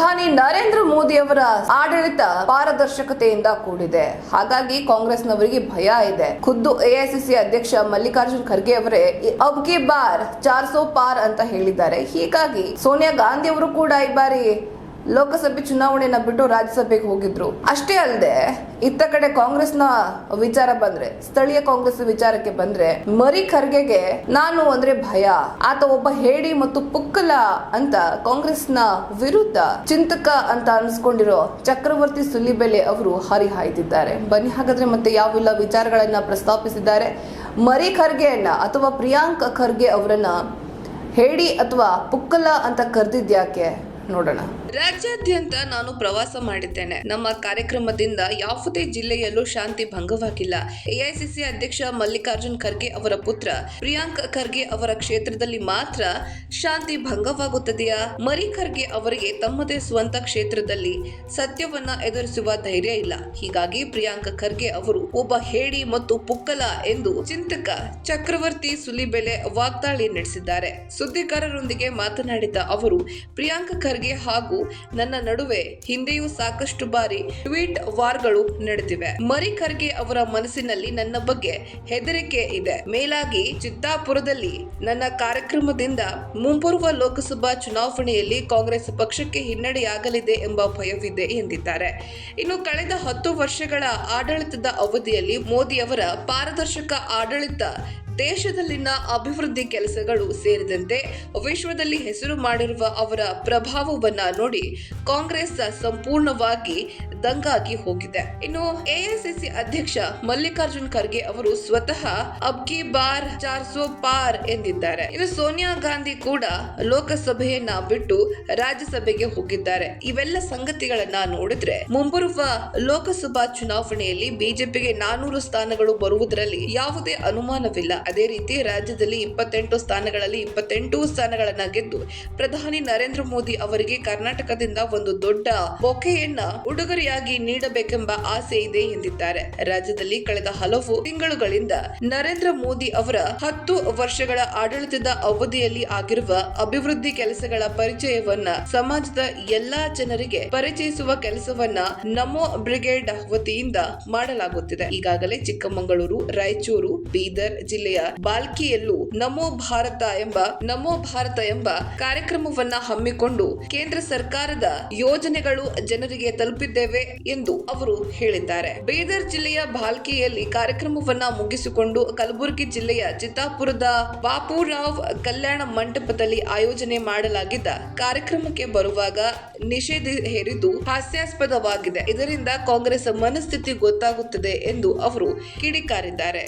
ಪ್ರಧಾನಿ ನರೇಂದ್ರ ಮೋದಿ ಅವರ ಆಡಳಿತ ಪಾರದರ್ಶಕತೆಯಿಂದ ಕೂಡಿದೆ. ಹಾಗಾಗಿ ಕಾಂಗ್ರೆಸ್ನವರಿಗೆ ಭಯ ಇದೆ. ಖುದ್ದು ಎಐಸಿಸಿ ಅಧ್ಯಕ್ಷ ಮಲ್ಲಿಕಾರ್ಜುನ್ ಖರ್ಗೆ ಅವರೇ, ಅಬ್ ಬಾರ್, ಚಾರ್ ಸೋ ಪಾರ್ ಅಂತ ಹೇಳಿದ್ದಾರೆ. ಹೀಗಾಗಿ ಸೋನಿಯಾ ಗಾಂಧಿ ಅವರು ಕೂಡ ಈ ಬಾರಿ ಲೋಕಸಭೆ ಚುನಾವಣೆನ ಬಿಟ್ಟು ರಾಜ್ಯಸಭೆಗೆ ಹೋಗಿದ್ರು. ಅಷ್ಟೇ ಅಲ್ಲದೆ ಇತ್ತ ಕಡೆ ಕಾಂಗ್ರೆಸ್ನ ವಿಚಾರ ಬಂದ್ರೆ, ಸ್ಥಳೀಯ ಕಾಂಗ್ರೆಸ್ ವಿಚಾರಕ್ಕೆ ಬಂದ್ರೆ, ಮರಿ ಖರ್ಗೆಗೆ ನಾನು ಅಂದ್ರೆ ಭಯ, ಆತ ಒಬ್ಬ ಹೇಡಿ ಮತ್ತು ಪುಕ್ಕಲ ಅಂತ ಕಾಂಗ್ರೆಸ್ನ ವಿರುದ್ಧ ಚಿಂತಕ ಅಂತ ಅನ್ಸ್ಕೊಂಡಿರೋ ಚಕ್ರವರ್ತಿ ಸುಲಿಬೆಲೆ ಅವರು ಹರಿಹಾಯ್ದಿದ್ದಾರೆ ಬನ್ನಿ ಹಾಗಾದ್ರೆ ಮತ್ತೆ ಯಾವೆಲ್ಲ ವಿಚಾರಗಳನ್ನ ಪ್ರಸ್ತಾಪಿಸಿದ್ದಾರೆ. ಮರಿ ಖರ್ಗೆಯನ್ನ ಅಥವಾ ಪ್ರಿಯಾಂಕ್ ಖರ್ಗೆ ಅವರನ್ನ ಹೇಡಿ ಅಥವಾ ಪುಕ್ಕಲ ಅಂತ ಕರೆದಿದ್ಯಾಕೆ ನೋಡೋಣ. ರಾಜ್ಯಾದ್ಯಂತ ನಾನು ಪ್ರವಾಸ ಮಾಡಿದ್ದೇನೆ. ನಮ್ಮ ಕಾರ್ಯಕ್ರಮದಿಂದ ಯಾವುದೇ ಜಿಲ್ಲೆಯಲ್ಲೂ ಶಾಂತಿ ಭಂಗವಾಗಿಲ್ಲ. ಎಐಸಿಸಿ ಅಧ್ಯಕ್ಷ ಮಲ್ಲಿಕಾರ್ಜುನ್ ಖರ್ಗೆ ಅವರ ಪುತ್ರ ಪ್ರಿಯಾಂಕ್ ಖರ್ಗೆ ಅವರ ಕ್ಷೇತ್ರದಲ್ಲಿ ಮಾತ್ರ ಶಾಂತಿ ಭಂಗವಾಗುತ್ತದೆಯಾ? ಮರಿ ಖರ್ಗೆ ಅವರಿಗೆ ತಮ್ಮದೇ ಸ್ವಂತ ಕ್ಷೇತ್ರದಲ್ಲಿ ಸತ್ಯವನ್ನ ಎದುರಿಸುವ ಧೈರ್ಯ ಇಲ್ಲ. ಹೀಗಾಗಿ ಪ್ರಿಯಾಂಕ್ ಖರ್ಗೆ ಅವರು ಒಬ್ಬ ಹೇಡಿ ಮತ್ತು ಪುಕ್ಕಲ ಎಂದು ಚಿಂತಕ ಚಕ್ರವರ್ತಿ ಸುಲಿಬೆಲೆ ವಾಗ್ದಾಳಿ ನಡೆಸಿದ್ದಾರೆ. ಸುದ್ದಿಗಾರರೊಂದಿಗೆ ಮಾತನಾಡಿದ ಅವರು, ಪ್ರಿಯಾಂಕ್ ಖರ್ಗೆ ಹಾಗೂ ನನ್ನ ನಡುವೆ ಹಿಂದೆಯೂ ಸಾಕಷ್ಟು ಬಾರಿ ಟ್ವೀಟ್ ವಾರ್ಗಳು ನಡೆದಿವೆ. ಮರಿ ಖರ್ಗೆ ಅವರ ಮನಸ್ಸಿನಲ್ಲಿ ನನ್ನ ಬಗ್ಗೆ ಹೆದರಿಕೆ ಇದೆ. ಮೇಲಾಗಿ ಚಿತ್ತಾಪುರದಲ್ಲಿ ನನ್ನ ಕಾರ್ಯಕ್ರಮದಿಂದ ಮುಂಬರುವ ಲೋಕಸಭಾ ಚುನಾವಣೆಯಲ್ಲಿ ಕಾಂಗ್ರೆಸ್ ಪಕ್ಷಕ್ಕೆ ಹಿನ್ನಡೆಯಾಗಲಿದೆ ಎಂಬ ಭಯವಿದೆ ಎಂದಿದ್ದಾರೆ. ಇನ್ನು ಕಳೆದ ಹತ್ತು ವರ್ಷಗಳ ಆಡಳಿತದ ಅವಧಿಯಲ್ಲಿ ಮೋದಿ ಅವರ ಪಾರದರ್ಶಕ ಆಡಳಿತ ದೇಶದಲ್ಲಿನ ಅಭಿವೃದ್ಧಿ ಕೆಲಸಗಳು ಸೇರಿದಂತೆ ವಿಶ್ವದಲ್ಲಿ ಹೆಸರು ಮಾಡಿರುವ ಅವರ ಪ್ರಭಾವವನ್ನ ನೋಡಿ ಕಾಂಗ್ರೆಸ್ ಸಂಪೂರ್ಣವಾಗಿ ದಂಗಾಗಿ ಹೋಗಿದೆ. ಇನ್ನು ಎಐಸಿಸಿ ಅಧ್ಯಕ್ಷ ಮಲ್ಲಿಕಾರ್ಜುನ್ ಖರ್ಗೆ ಅವರು ಸ್ವತಃ ಅಬ್ಕಿ ಬಾರ್ ಚಾರ್ ಸೋ ಪಾರ್ ಎಂದಿದ್ದಾರೆ. ಇನ್ನು ಸೋನಿಯಾ ಗಾಂಧಿ ಕೂಡ ಲೋಕಸಭೆಯನ್ನ ಬಿಟ್ಟು ರಾಜ್ಯಸಭೆಗೆ ಹೋಗಿದ್ದಾರೆ. ಇವೆಲ್ಲ ಸಂಗತಿಗಳನ್ನ ನೋಡಿದ್ರೆ ಮುಂಬರುವ ಲೋಕಸಭಾ ಚುನಾವಣೆಯಲ್ಲಿ ಬಿಜೆಪಿಗೆ ನಾನೂರು ಸ್ಥಾನಗಳು ಬರುವುದರಲ್ಲಿ ಯಾವುದೇ ಅನುಮಾನವಿಲ್ಲ. ಅದೇ ರೀತಿ ರಾಜ್ಯದಲ್ಲಿ ಇಪ್ಪತ್ತೆಂಟು ಸ್ಥಾನಗಳಲ್ಲಿ ಇಪ್ಪತ್ತೆಂಟು ಸ್ಥಾನಗಳನ್ನ ಗೆದ್ದು ಪ್ರಧಾನಿ ನರೇಂದ್ರ ಮೋದಿ ಅವರಿಗೆ ಕರ್ನಾಟಕದಿಂದ ಒಂದು ದೊಡ್ಡ ಬೊಕೆಯನ್ನ ಉಡುಗೊರೆಯಾಗಿ ನೀಡಬೇಕೆಂಬ ಆಸೆ ಇದೆ ಎಂದಿದ್ದಾರೆ. ರಾಜ್ಯದಲ್ಲಿ ಕಳೆದ ಹಲವು ತಿಂಗಳುಗಳಿಂದ ನರೇಂದ್ರ ಮೋದಿ ಅವರ ಹತ್ತು ವರ್ಷಗಳ ಆಡಳಿತದ ಅವಧಿಯಲ್ಲಿ ಆಗಿರುವ ಅಭಿವೃದ್ಧಿ ಕೆಲಸಗಳ ಪರಿಚಯವನ್ನ ಸಮಾಜದ ಎಲ್ಲಾ ಜನರಿಗೆ ಪರಿಚಯಿಸುವ ಕೆಲಸವನ್ನ ನಮೋ ಬ್ರಿಗೇಡ್ ವತಿಯಿಂದ ಮಾಡಲಾಗುತ್ತಿದೆ. ಈಗಾಗಲೇ ಚಿಕ್ಕಮಗಳೂರು, ರಾಯಚೂರು, ಬೀದರ್ ಬಾಲ್ಕಿಯಲ್ಲೂ ನಮೋ ಭಾರತ ಎಂಬ, ನಮೋ ಭಾರತ ಎಂಬ ಕಾರ್ಯಕ್ರಮವನ್ನ ಹಮ್ಮಿಕೊಂಡು ಕೇಂದ್ರ ಸರ್ಕಾರದ ಯೋಜನೆಗಳು ಜನರಿಗೆ ತಲುಪಿದ್ದೇವೆ ಎಂದು ಅವರು ಹೇಳಿದ್ದಾರೆ. ಬೀದರ್ ಜಿಲ್ಲೆಯ ಬಾಲ್ಕಿಯಲ್ಲಿ ಕಾರ್ಯಕ್ರಮವನ್ನ ಮುಗಿಸಿಕೊಂಡು ಕಲಬುರಗಿ ಜಿಲ್ಲೆಯ ಚಿತ್ತಾಪುರದ ಬಾಪುರಾವ್ ಕಲ್ಯಾಣ ಮಂಟಪದಲ್ಲಿ ಆಯೋಜನೆ ಮಾಡಲಾಗಿದ್ದ ಕಾರ್ಯಕ್ರಮಕ್ಕೆ ಬರುವಾಗ ನಿಷೇಧ ಹೇರಿದ್ದು ಹಾಸ್ಯಾಸ್ಪದವಾಗಿದೆ. ಇದರಿಂದ ಕಾಂಗ್ರೆಸ್ ಮನಸ್ಥಿತಿ ಗೊತ್ತಾಗುತ್ತದೆ ಎಂದು ಅವರು ಕಿಡಿಕಾರಿದ್ದಾರೆ.